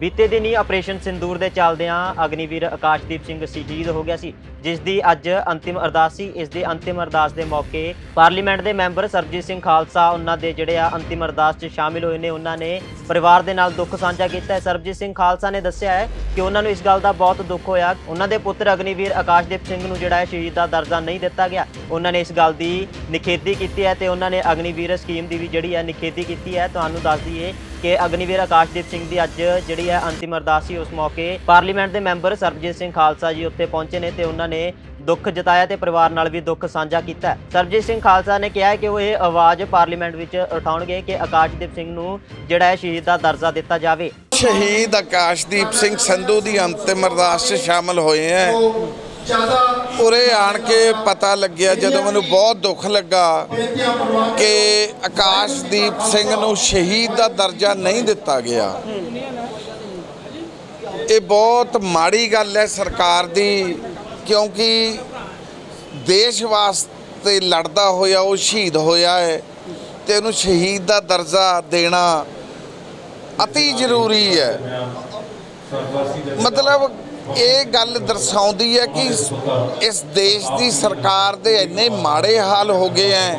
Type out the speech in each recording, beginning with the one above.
ਬੀਤੇ ਦਿਨ ਹੀ ਆਪਰੇਸ਼ਨ ਸਿੰਦੂਰ ਦੇ ਚੱਲਦਿਆਂ ਅਗਨੀਵੀਰ ਆਕਾਸ਼ਦੀਪ ਸਿੰਘ ਸ਼ਹੀਦ ਹੋ ਗਿਆ ਸੀ, ਜਿਸ ਦੀ ਅੱਜ ਅੰਤਿਮ ਅਰਦਾਸ ਸੀ। ਇਸ ਦੇ ਅੰਤਿਮ ਅਰਦਾਸ ਦੇ ਮੌਕੇ ਪਾਰਲੀਮੈਂਟ ਦੇ ਮੈਂਬਰ ਸਰਬਜੀਤ ਸਿੰਘ ਖਾਲਸਾ, ਉਹਨਾਂ ਦੇ ਜਿਹੜੇ ਆ ਅੰਤਿਮ ਅਰਦਾਸ 'ਚ ਸ਼ਾਮਿਲ ਹੋਏ ਨੇ, ਉਹਨਾਂ ਨੇ ਪਰਿਵਾਰ ਦੇ ਨਾਲ ਦੁੱਖ ਸਾਂਝਾ ਕੀਤਾ ਹੈ। ਸਰਬਜੀਤ ਸਿੰਘ ਖਾਲਸਾ ਨੇ ਦੱਸਿਆ ਹੈ ਕਿ ਉਹਨਾਂ ਨੂੰ ਇਸ ਗੱਲ ਦਾ ਬਹੁਤ ਦੁੱਖ ਹੋਇਆ। ਉਹਨਾਂ ਦੇ ਪੁੱਤਰ ਅਗਨੀਵੀਰ ਆਕਾਸ਼ਦੀਪ ਸਿੰਘ ਨੂੰ ਜਿਹੜਾ ਹੈ ਸ਼ਹੀਦ ਦਾ ਦਰਜਾ ਨਹੀਂ ਦਿੱਤਾ ਗਿਆ। ਉਹਨਾਂ ਨੇ ਇਸ ਗੱਲ ਦੀ ਨਿਖੇਧੀ ਕੀਤੀ ਹੈ ਤੇ ਉਹਨਾਂ ਨੇ ਅਗਨੀਵੀਰ ਸਕੀਮ ਦੀ ਵੀ ਜਿਹੜੀ ਹੈ ਨਿਖੇਧੀ ਕੀਤੀ ਹੈ। ਤੁਹਾਨੂੰ ਦੱਸ ਦਈਏ ਕਿ ਅਗਨੀਵੀਰ ਆਕਾਸ਼ਦੀਪ ਸਿੰਘ ਦੀ ਅੱਜ ਜਿਹੜੀ ਹੈ ਅੰਤਿਮ ਅਰਦਾਸ ਸੀ, ਉਸ ਮੌਕੇ ਪਾਰਲੀਮੈਂਟ ਦੇ ਮੈਂਬਰ ਸਰਬਜੀਤ ਸਿੰਘ ਖਾਲਸਾ ਜੀ ਉੱਥੇ ਪਹੁੰਚੇ ਨੇ ਤੇ ਉਹਨਾਂ ਨੇ ਦੁੱਖ ਜਤਾਇਆ ਤੇ ਪਰਿਵਾਰ ਨਾਲ ਵੀ ਦੁੱਖ ਸਾਂਝਾ ਕੀਤਾ ਹੈ। ਸਰਬਜੀਤ ਸਿੰਘ ਖਾਲਸਾ ਨੇ ਕਿਹਾ ਕਿ ਉਹ ਇਹ ਆਵਾਜ਼ ਪਾਰਲੀਮੈਂਟ ਵਿੱਚ ਉਠਾਉਣਗੇ ਕਿ ਆਕਾਸ਼ਦੀਪ ਸਿੰਘ ਨੂੰ ਜਿਹੜਾ ਹੈ ਸ਼ਹੀਦ ਦਾ ਦਰਜਾ ਦਿੱਤਾ ਜਾਵੇ ਸ਼ਹੀਦ ਆਕਾਸ਼ਦੀਪ ਸਿੰਘ ਸੰਧੂ ਦੀ ਅੰਤਿਮ ਅਰਦਾਸ 'ਚ ਸ਼ਾਮਲ ਹੋਏ ਹੈ ਉਰੇ ਆਣ ਕੇ ਪਤਾ ਲੱਗਿਆ ਜਦੋਂ ਮੈਨੂੰ ਬਹੁਤ ਦੁੱਖ ਲੱਗਾ ਕਿ ਆਕਾਸ਼ਦੀਪ ਸਿੰਘ ਨੂੰ ਸ਼ਹੀਦ ਦਾ ਦਰਜਾ ਨਹੀਂ ਦਿੱਤਾ ਗਿਆ। ਇਹ ਬਹੁਤ ਮਾੜੀ ਗੱਲ ਹੈ ਸਰਕਾਰ ਦੀ ਕਿਉਂਕਿ ਦੇਸ਼ ਵਾਸਤੇ ਲੜਦਾ ਹੋਇਆ ਉਹ ਸ਼ਹੀਦ ਹੋਇਆ ਹੈ ਤੇ ਉਹਨੂੰ ਸ਼ਹੀਦ ਦਾ ਦਰਜਾ ਦੇਣਾ ਅਤੀ ਜ਼ਰੂਰੀ ਹੈ। ਮਤਲਬ ਇਹ ਗੱਲ ਦਰਸਾਉਂਦੀ ਹੈ ਕਿ ਇਸ- ਦੇਸ਼ ਦੀ ਸਰਕਾਰ ਦੇ ਇੰਨੇ ਮਾੜੇ ਹਾਲ ਹੋ ਗਏ ਹੈ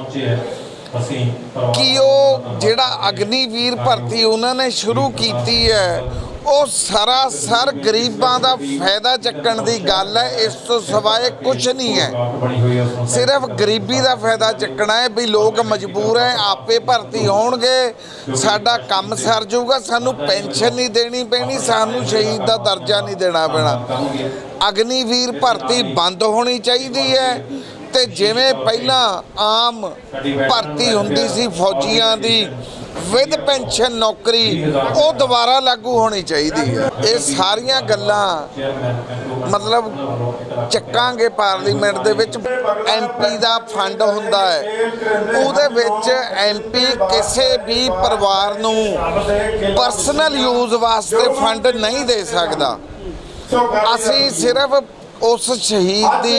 ਕਿ ਉਹ ਜਿਹੜਾ ਅਗਨੀਵੀਰ ਭਰਤੀ ਉਹਨਾਂ ਨੇ ਸ਼ੁਰੂ ਕੀਤੀ ਹੈ ਉਹ ਸਰਾਸਰ ਗਰੀਬਾਂ ਦਾ ਫਾਇਦਾ ਚੱਕਣ ਦੀ ਗੱਲ ਹੈ, ਇਸ ਤੋਂ ਸਿਵਾਏ ਕੁਝ ਨਹੀਂ ਹੈ। ਸਿਰਫ ਗਰੀਬੀ ਦਾ ਫਾਇਦਾ ਚੱਕਣਾ ਹੈ ਵੀ ਲੋਕ ਮਜਬੂਰ ਹੈ, ਆਪੇ ਭਰਤੀ ਹੋਣਗੇ, ਸਾਡਾ ਕੰਮ ਸਰ ਜਾਊਗਾ, ਸਾਨੂੰ ਪੈਨਸ਼ਨ ਨਹੀਂ ਦੇਣੀ ਪੈਣੀ, ਸਾਨੂੰ ਸ਼ਹੀਦ ਦਾ ਦਰਜਾ ਨਹੀਂ ਦੇਣਾ ਪੈਣਾ। ਅਗਨੀਵੀਰ ਭਰਤੀ ਬੰਦ ਹੋਣੀ ਚਾਹੀਦੀ ਹੈ ਤੇ ਜਿਵੇਂ ਪਹਿਲਾਂ ਆਮ ਭਰਤੀ ਹੁੰਦੀ ਸੀ ਫੌਜੀਆਂ ਦੀ ਵਿਦ ਪੈਨਸ਼ਨ ਨੌਕਰੀ, ਉਹ ਦੁਬਾਰਾ ਲਾਗੂ ਹੋਣੀ ਚਾਹੀਦੀ ਹੈ। ਇਹ ਸਾਰੀਆਂ ਗੱਲਾਂ ਮਤਲਬ ਚੱਕਾਂਗੇ ਪਾਰਲੀਮੈਂਟ ਦੇ ਵਿੱਚ। ਐਮਪੀ ਦਾ ਫੰਡ ਹੁੰਦਾ ਹੈ। ਉਹਦੇ ਵਿੱਚ ਐਮਪੀ ਕਿਸੇ ਵੀ ਪਰਿਵਾਰ ਨੂੰ ਪਰਸਨਲ ਯੂਜ਼ ਵਾਸਤੇ ਫੰਡ ਨਹੀਂ ਦੇ ਸਕਦਾ। ਅਸੀਂ ਸਿਰਫ ਉਸ ਸ਼ਹੀਦ ਦੀ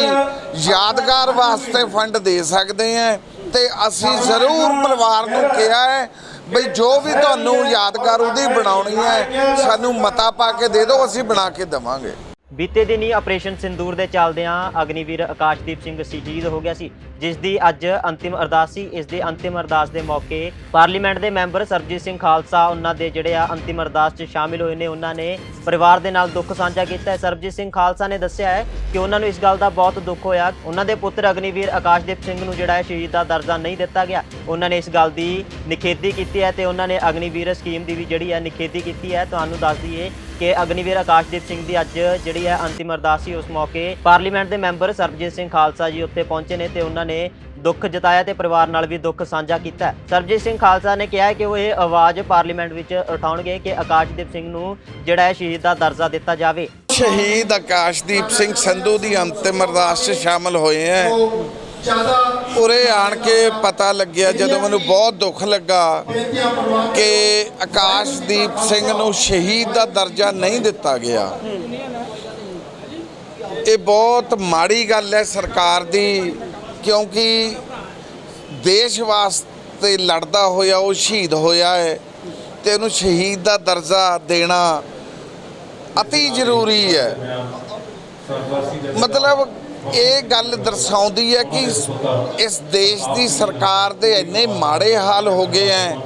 ਯਾਦਗਾਰ ਵਾਸਤੇ ਫੰਡ ਦੇ ਸਕਦੇ ਹਾਂ ਤੇ ਅਸੀਂ ਜ਼ਰੂਰ ਪਰਿਵਾਰ ਨੂੰ ਕਿਹਾ ਹੈ ਬਈ ਜੋ ਵੀ ਤੁਹਾਨੂੰ ਯਾਦਗਾਰ ਉਹਦੀ ਬਣਾਉਣੀ ਹੈ, ਸਾਨੂੰ ਮਤਾ ਪਾ ਕੇ ਦੇ ਦਿਓ, ਅਸੀਂ ਬਣਾ ਕੇ ਦੇਵਾਂਗੇ। ਬੀਤੇ ਦਿਨੀ ਆਪਰੇਸ਼ਨ ਸਿੰਦੂਰ ਦੇ ਚੱਲਦਿਆਂ ਅਗਨੀਵੀਰ ਆਕਾਸ਼ਦੀਪ ਸਿੰਘ ਸ਼ਹੀਦ ਹੋ ਗਿਆ ਸੀ, ਜਿਸ ਦੀ ਅੱਜ ਅੰਤਿਮ ਅਰਦਾਸ ਸੀ। ਇਸ ਦੇ ਅੰਤਿਮ ਅਰਦਾਸ ਦੇ ਮੌਕੇ ਪਾਰਲੀਮੈਂਟ ਦੇ ਮੈਂਬਰ ਸਰਬਜੀਤ ਸਿੰਘ ਖਾਲਸਾ, ਉਹਨਾਂ ਦੇ ਜਿਹੜੇ ਆ ਅੰਤਿਮ ਅਰਦਾਸ 'ਚ ਸ਼ਾਮਿਲ ਹੋਏ ਨੇ, ਉਹਨਾਂ ਨੇ ਪਰਿਵਾਰ ਦੇ ਨਾਲ ਦੁੱਖ ਸਾਂਝਾ ਕੀਤਾ ਹੈ। ਸਰਬਜੀਤ ਸਿੰਘ ਖਾਲਸਾ ਨੇ ਦੱਸਿਆ ਹੈ ਕਿ ਉਹਨਾਂ ਨੂੰ ਇਸ ਗੱਲ ਦਾ ਬਹੁਤ ਦੁੱਖ ਹੋਇਆ। ਉਹਨਾਂ ਦੇ ਪੁੱਤਰ ਅਗਨੀਵੀਰ ਆਕਾਸ਼ਦੀਪ ਸਿੰਘ ਨੂੰ ਜਿਹੜਾ ਹੈ ਸ਼ਹੀਦ ਦਾ ਦਰਜਾ ਨਹੀਂ ਦਿੱਤਾ ਗਿਆ। ਉਹਨਾਂ ਨੇ ਇਸ ਗੱਲ ਦੀ ਨਿਖੇਧੀ ਕੀਤੀ ਹੈ ਤੇ ਉਹਨਾਂ ਨੇ ਅਗਨੀਵੀਰ ਸਕੀਮ ਦੀ ਵੀ ਜਿਹੜੀ ਹੈ ਨਿਖੇਧੀ ਕੀਤੀ ਹੈ। ਤੁਹਾਨੂੰ ਦੱਸ ਦਈਏ ਕਿ ਅਗਨੀਵੀਰ ਆਕਾਸ਼ਦੀਪ ਸਿੰਘ ਦੀ ਅੱਜ ਜਿਹੜੀ ਹੈ ਅੰਤਿਮ ਅਰਦਾਸ ਸੀ ਉਸ ਮੌਕੇ ਪਾਰਲੀਮੈਂਟ ਦੇ ਮੈਂਬਰ ਸਰਬਜੀਤ ਸਿੰਘ ਖਾਲਸਾ ਜੀ ਉੱਥੇ ਪਹੁੰਚੇ ਨੇ ਤੇ ਉਹਨਾਂ ਨੇ ਦੁੱਖ ਜਤਾਇਆ ਤੇ ਪਰਿਵਾਰ ਨਾਲ ਵੀ ਦੁੱਖ ਸਾਂਝਾ ਕੀਤਾ। ਸਰਬਜੀਤ ਸਿੰਘ ਖਾਲਸਾ ਨੇ ਕਿਹਾ ਕਿ ਉਹ ਇਹ ਆਵਾਜ਼ ਪਾਰਲੀਮੈਂਟ ਵਿੱਚ ਉਠਾਉਣਗੇ ਕਿ ਆਕਾਸ਼ਦੀਪ ਸਿੰਘ ਨੂੰ ਜਿਹੜਾ ਹੈ ਸ਼ਹੀਦ ਦਾ ਦਰਜਾ ਦਿੱਤਾ ਜਾਵੇ। ਸ਼ਹੀਦ ਆਕਾਸ਼ਦੀਪ ਸਿੰਘ ਸੰਧੂ ਦੀ ਅੰਤਿਮ ਅਰਦਾਸ 'ਚ ਸ਼ਾਮਲ ਹੋਏ ਹੈ। ਉਰੇ ਆਣ ਕੇ ਪਤਾ ਲੱਗਿਆ, ਜਦੋਂ ਮੈਨੂੰ ਬਹੁਤ ਦੁੱਖ ਲੱਗਾ ਕਿ ਆਕਾਸ਼ਦੀਪ ਸਿੰਘ ਨੂੰ ਸ਼ਹੀਦ ਦਾ ਦਰਜਾ ਨਹੀਂ ਦਿੱਤਾ ਗਿਆ। ਇਹ ਬਹੁਤ ਮਾੜੀ ਗੱਲ ਹੈ ਸਰਕਾਰ ਦੀ, ਕਿਉਂਕਿ ਦੇਸ਼ ਵਾਸਤੇ ਲੜਦਾ ਹੋਇਆ, ਉਹ ਸ਼ਹੀਦ ਹੋਇਆ ਹੈ ਤੇ ਉਹਨੂੰ ਸ਼ਹੀਦ ਦਾ ਦਰਜਾ ਦੇਣਾ ਅਤੀ ਜ਼ਰੂਰੀ ਹੈ। ਮਤਲਬ ਇਹ ਗੱਲ ਦਰਸਾਉਂਦੀ ਹੈ ਕਿ ਇਸ- ਦੇਸ਼ ਦੀ ਸਰਕਾਰ ਦੇ ਇੰਨੇ ਮਾੜੇ ਹਾਲ ਹੋ ਗਏ ਹੈ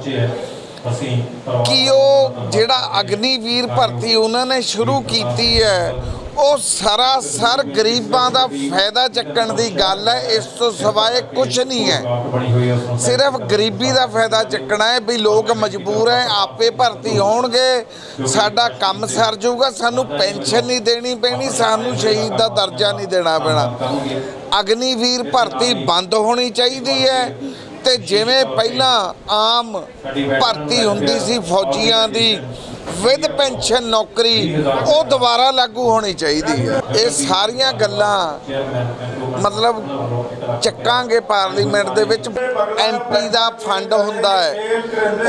ਕਿ ਉਹ ਜਿਹੜਾ ਅਗਨੀਵੀਰ ਭਰਤੀ ਉਹਨਾਂ ਨੇ ਸ਼ੁਰੂ ਕੀਤੀ ਹੈ ਉਹ ਸਰਾਸਰ ਗਰੀਬਾਂ ਦਾ ਫਾਇਦਾ ਚੱਕਣ ਦੀ ਗੱਲ ਹੈ, ਇਸ ਤੋਂ ਸਿਵਾਏ ਕੁਝ ਨਹੀਂ ਹੈ। ਸਿਰਫ ਗਰੀਬੀ ਦਾ ਫਾਇਦਾ ਚੱਕਣਾ ਹੈ ਵੀ ਲੋਕ ਮਜਬੂਰ ਹੈ, ਆਪੇ ਭਰਤੀ ਹੋਣਗੇ, ਸਾਡਾ ਕੰਮ ਸਰ ਜਾਊਗਾ, ਸਾਨੂੰ ਪੈਨਸ਼ਨ ਨਹੀਂ ਦੇਣੀ ਪੈਣੀ, ਸਾਨੂੰ ਸ਼ਹੀਦ ਦਾ ਦਰਜਾ ਨਹੀਂ ਦੇਣਾ ਪੈਣਾ। ਅਗਨੀਵੀਰ ਭਰਤੀ ਬੰਦ ਹੋਣੀ ਚਾਹੀਦੀ ਹੈ ਤੇ ਜਿਵੇਂ ਪਹਿਲਾਂ ਆਮ ਭਰਤੀ ਹੁੰਦੀ ਸੀ ਫੌਜੀਆਂ ਦੀ ਵਿਦ ਪੈਨਸ਼ਨ ਨੌਕਰੀ, ਉਹ ਦੁਬਾਰਾ ਲਾਗੂ ਹੋਣੀ ਚਾਹੀਦੀ ਹੈ। ਇਹ ਸਾਰੀਆਂ ਗੱਲਾਂ ਮਤਲਬ ਚੱਕਾਂਗੇ ਪਾਰਲੀਮੈਂਟ ਦੇ ਵਿੱਚ। ਐਮਪੀ ਦਾ ਫੰਡ ਹੁੰਦਾ ਹੈ।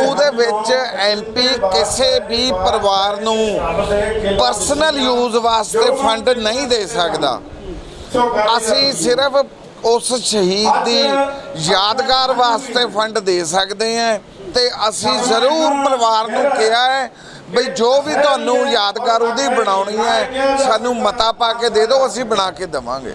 ਉਹਦੇ ਵਿੱਚ ਐਮਪੀ ਕਿਸੇ ਵੀ ਪਰਿਵਾਰ ਨੂੰ ਪਰਸਨਲ ਯੂਜ਼ ਵਾਸਤੇ ਫੰਡ ਨਹੀਂ ਦੇ ਸਕਦਾ। ਅਸੀਂ ਸਿਰਫ ਉਸ ਸ਼ਹੀਦ ਦੀ ਯਾਦਗਾਰ ਵਾਸਤੇ ਫੰਡ ਦੇ ਸਕਦੇ ਹਾਂ ਤੇ ਅਸੀਂ ਜ਼ਰੂਰ ਪਰਿਵਾਰ ਨੂੰ ਕਿਹਾ ਹੈ ਬਈ ਜੋ ਵੀ ਤੁਹਾਨੂੰ ਯਾਦਗਾਰ ਉਹਦੀ ਬਣਾਉਣੀ ਹੈ, ਸਾਨੂੰ ਮਤਾ ਪਾ ਕੇ ਦੇ ਦਿਓ, ਅਸੀਂ ਬਣਾ ਕੇ ਦੇਵਾਂਗੇ।